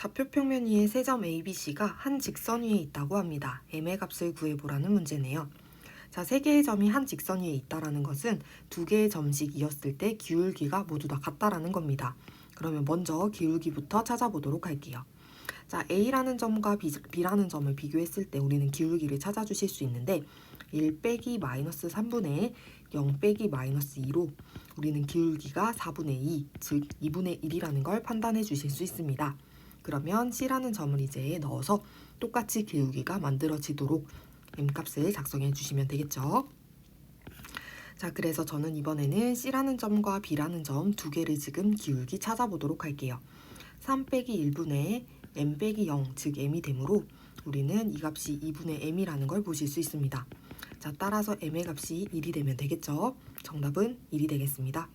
좌표 평면 위에 세점 ABC가 한 직선 위에 있다고 합니다. m의 값을 구해보라는 문제네요. 자, 세 개의 점이 한 직선 위에 있다라는 것은 두 개의 점씩 이었을 때 기울기가 모두 다 같다라는 겁니다. 그러면 먼저 기울기부터 찾아보도록 할게요. 자, A라는 점과 B라는 점을 비교했을 때 우리는 기울기를 찾아주실 수 있는데 1 빼기 마이너스 3분의 0 빼기 마이너스 2로 우리는 기울기가 4분의 2, 즉 2분의 1이라는 걸 판단해 주실 수 있습니다. 그러면 C라는 점을 이제 넣어서 똑같이 기울기가 만들어지도록 m값을 작성해 주시면 되겠죠. 자, 그래서 저는 이번에는 C라는 점과 B라는 점 두 개를 지금 기울기 찾아보도록 할게요. 3 빼기 1분의 m 빼기 0, 즉 m이 되므로 우리는 이 값이 2분의 m이라는 걸 보실 수 있습니다. 자, 따라서 m의 값이 1이 되면 되겠죠. 정답은 1이 되겠습니다.